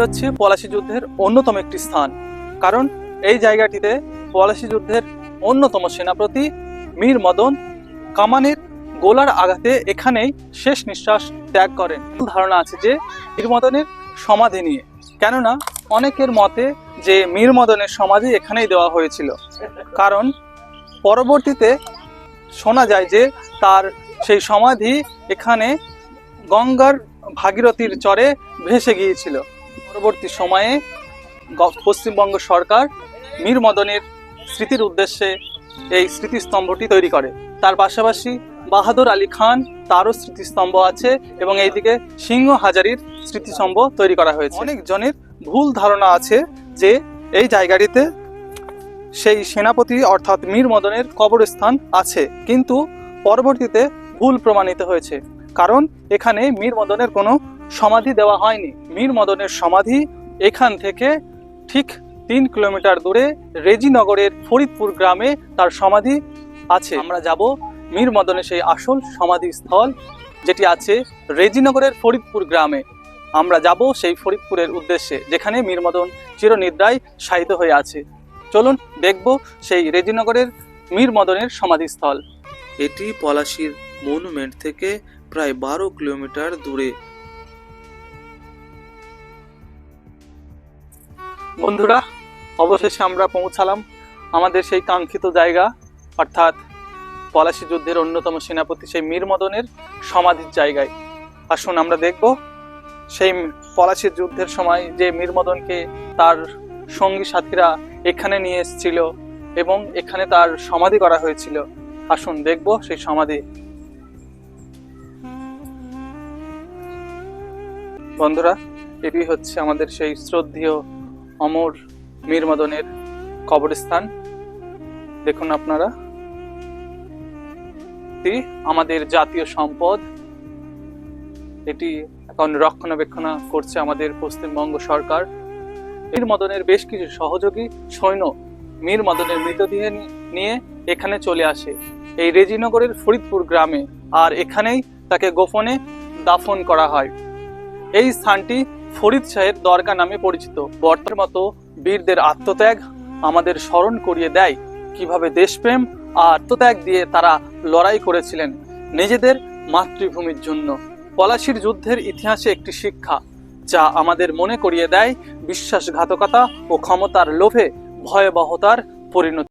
হচ্ছে পলাশী যুদ্ধের অন্যতম একটি স্থান। কারণ এই জায়গাটিতে পলাশী যুদ্ধের অন্যতম সেনাপতি মীর মদন কামানের গোলার আঘাতে এখানেই শেষ নিঃশ্বাস ত্যাগ করেন। ধারণা আছে যে মীর মদনের সমাধি নিয়ে। কেননা অনেকের মতে যে মীর মদনের সমাধি এখানেই দেওয়া হয়েছিল। কারণ পরবর্তীতে শোনা যায় যে তার সেই সমাধি এখানে গঙ্গার ভাগীরথীর চরে ভেসে গিয়েছিল। পরবর্তী সময়ে পশ্চিমবঙ্গ সরকার মীর মদনের স্মৃতির উদ্দেশ্যে এই স্মৃতিস্তম্ভটি তৈরি করে। তার পাশাপাশি বাহাদুর আলী খান তারও স্মৃতিস্তম্ভ আছে এবং এইদিকে সিংহ হাজারির স্মৃতিস্তম্ভ তৈরি করা হয়েছে। অনেক জনের ভুল ধারণা আছে যে এই জায়গাটিতে সেই সেনাপতি অর্থাৎ মীর মদনের কবরস্থান আছে, কিন্তু পরবর্তীতে ভুল প্রমাণিত হয়েছে। কারণ এখানে মীর মদনের কোনো সমাধি দেওয়া হয়নি। মীর মদনের সমাধি এখান থেকে ঠিক তিন কিলোমিটার দূরে রেজিনগরের ফরিদপুর গ্রামে তার সমাধি আছে। আমরা যাব মীর মদনের সেই আসল সমাধি স্থল যেটি আছে রেজিনগরের ফরিদপুর গ্রামে। আমরা যাব সেই ফরিদপুরের উদ্দেশ্যে, যেখানে মীর মদন চিরনিদ্রায় শায়িত হয়ে আছে। চলুন দেখব সেই রেজিনগরের মীর মদনের সমাধিস্থল। এটি পলাশীর মনুমেন্ট থেকে প্রায় বারো কিলোমিটার দূরে। বন্ধুরা, অবশেষে আমরা পৌঁছালাম আমাদের সেই কাঙ্ক্ষিত জায়গা, অর্থাৎ পলাশী যুদ্ধের অন্যতম সেনাপতি সেই মীর মদনের সমাধির জায়গায়। আসুন আমরা দেখব সেই পলাশীর যুদ্ধের সময় যে মীর মদনকে তার সঙ্গী সাথীরা এখানে নিয়ে এসেছিল এবং এখানে তার সমাধি করা হয়েছিল। আসুন দেখব সেই সমাধি। বন্ধুরা, এটি হচ্ছে আমাদের সেই শ্রদ্ধেয় অমর মীর মদনের কবরস্থান। দেখুন আপনারা। আমাদের জাতীয় সম্পদ। এটি এখন রক্ষণাবেক্ষণ করছে আমাদের পশ্চিমবঙ্গ সরকার। মীর মদনের বেশ কিছু সহযোগী সৈন্য মীর মদনের মৃতদেহ নিয়ে এখানে চলে আসে। এই রেজিনগরের ফরিদপুর গ্রামে। আর এখানেই তাকে গোপনে দাফন করা হয়। এই স্থানটি ফরিদ শাহের দরগা নামে পরিচিত। বর্তমানের মতো বীরদের আত্মত্যাগ আমাদের স্মরণ করিয়ে দেয়। কীভাবে দেশপ্রেম আর আত্মত্যাগ দিয়ে তারা লড়াই করেছিলেন নিজেদের মাতৃভূমির জন্য। পলাশির যুদ্ধের ইতিহাসে একটি শিক্ষা, যা আমাদের মনে করিয়ে দেয় বিশ্বাসঘাতকতা ও ক্ষমতার লোভে ভয়াবহতার পরিণতি।